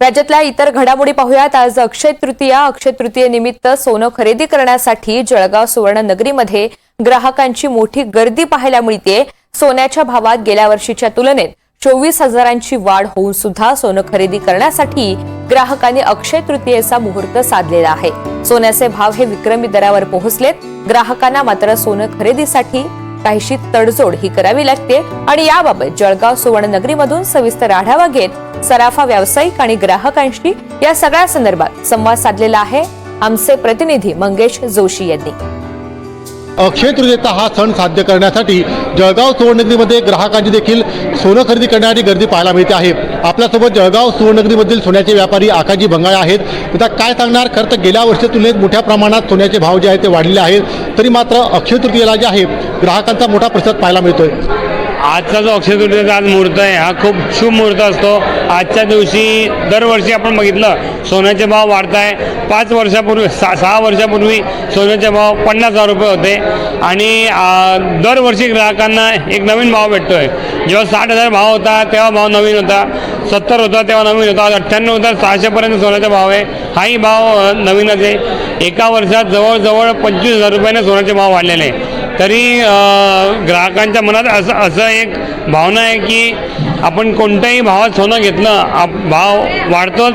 राज्यातल्या इतर घडामोडी पाहूयात. आज अक्षय तृतीया. अक्षय तृतीयेनिमित्त सोनं खरेदी करण्यासाठी जळगाव सुवर्णनगरीमध्ये ग्राहकांची मोठी गर्दी पाहायला मिळते सोन्याच्या भावात गेल्या वर्षीच्या तुलनेत चोवीस हजारांची वाढ होऊन सुद्धा सोनं खरेदी करण्यासाठी ग्राहकांनी अक्षय तृतीयेचा मुहूर्त साधलेला आहे. सोन्याचे भाव हे विक्रमी दरावर पोहोचलेत. ग्राहकांना मात्र सोनं खरेदीसाठी काहीशी तडजोड ही करावी लागते आणि याबाबत जळगाव सुवर्णनगरीमधून सविस्तर आढावा घेत सराफा व्यावसायिक आणि ग्राहकांशी या सगळ्या संदर्भात संवाद साधलेला आहे. आमचे प्रतिनिधी मंगेश जोशी यांनी. अक्षय तृतीयेचा हा सण साध्य करण्यासाठी जळगाव सुवर्णनगरीमध्ये ग्राहकांची देखील सोनं खरेदी करण्यासाठी गर्दी पाहायला मिळते आहे. आपल्यासोबत जळगाव सुवर्णनगरीमधील सोन्याचे व्यापारी आकाजी भंगाळे आहेत. आता काय सांगणार? खरं तर गेल्या वर्षी तुलनेत मोठ्या प्रमाणात सोन्याचे भाव जे आहेत ते वाढलेले आहेत. तरी मात्र अक्षय तृतीयेला जे आहे ग्राहकांचा मोठा प्रतिसाद पाहायला मिळतोय. आजचा जो अक्षय तृतीयेचा आज मुहूर्त आहे हा खूप शुभ मुहूर्त असतो. आजच्या दिवशी दरवर्षी आपण बघितलं सोन्याचे भाव वाढत आहे. पाच वर्षापूर्वी सा सहा वर्षापूर्वी सोन्याचे भाव पन्नास हजार रुपये होते. आणि दरवर्षी ग्राहकांना एक नवीन भाव भेटतो आहे जेव्हा साठ हजार भाव होता तेव्हा भाव नवीन होता. सत्तर होता तेव्हा नवीन होता. आज अठ्ठ्याण्णव हजार सहाशेपर्यंत सोन्याचा भाव आहे. हाही भाव नवीनच आहे. एका वर्षात जवळजवळ पंचवीस हजार रुपयाने सोन्याचे भाव वाढलेले आहे. तरी ग्राहकांच्या मनात असं असं एक भावना आहे की आपण कोणत्याही भावात सोनं घेतलं आप भाव वाढतोच.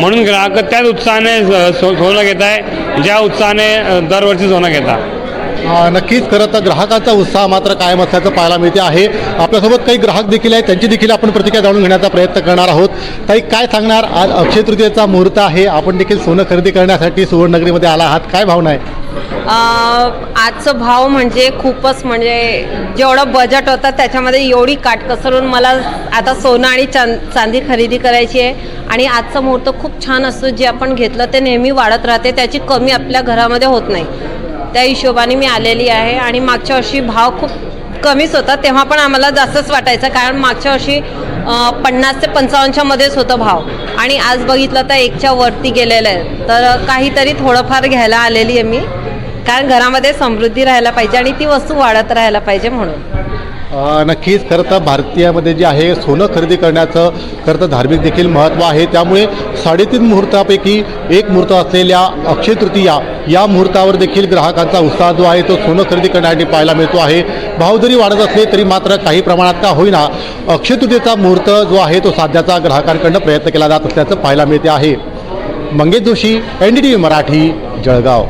म्हणून ग्राहक त्याच उत्साहाने सो सोनं घेत आहे ज्या उत्साहाने दरवर्षी सोनं घेतात नक्कीच. खरं तर ग्राहकाचा उत्साह मात्र कायम असल्याचं पाहायला मिळते आहे. आपल्यासोबत काही ग्राहक देखील आहेत त्यांची देखील आपण प्रतिक्रिया जाणून घेण्याचा प्रयत्न करणार आहोत. ताई काय सांगणार? आज अक्षय तृतीयेचा मुहूर्त आहे. आपण देखील सोनं खरेदी करण्यासाठी सुवर्णनगरीमध्ये आला आहात. काय भावना आहे? आजचं भाव म्हणजे खूपच म्हणजे जेवढं बजेट होतं त्याच्यामध्ये एवढी काटकसरून मला आता सोनं आणि चां चांदी खरेदी करायची आहे. आणि आजचा मुहूर्त खूप छान असतो. जे आपण घेतलं ते नेहमी वाढत राहते. त्याची कमी आपल्या घरामध्ये होत नाही. त्या हिशोबाने मी आलेली आहे. आणि मागच्या वर्षी भाव खूप कमीच होता. तेव्हा पण आम्हाला जास्तच वाटायचं. कारण मागच्या वर्षी पन्नास ते पंचावन्नच्या मध्येच होतं भाव. आणि आज बघितलं तर एकच्या वरती गेलेलं आहे. तर काहीतरी थोडंफार घ्यायला आलेली आहे मी. कारण घरामध्ये समृद्धी राहायला पाहिजे आणि ती वस्तू वाढत राहायला पाहिजे म्हणून. नक्कीच. खरं तर भारतीयामध्ये जे आहे सोनं खरेदी करण्याचं खरं तर धार्मिक देखील महत्त्व आहे. त्यामुळे साडेतीन मुहूर्तापैकी एक मुहूर्त असलेल्या अक्षय तृतीया या मुहूर्तावर देखील ग्राहकांचा उत्साह जो आहे तो सोनं खरेदी करण्यासाठी पाहायला मिळतो आहे. भाव जरी वाढत असले तरी मात्र काही प्रमाणात का होईना अक्षय तृतीयेचा मुहूर्त जो आहे तो साध्याचा ग्राहकांकडनं प्रयत्न केला जात असल्याचं पाहायला मिळते आहे. Mangesh Joshi N D T V Marathi Jalgaon.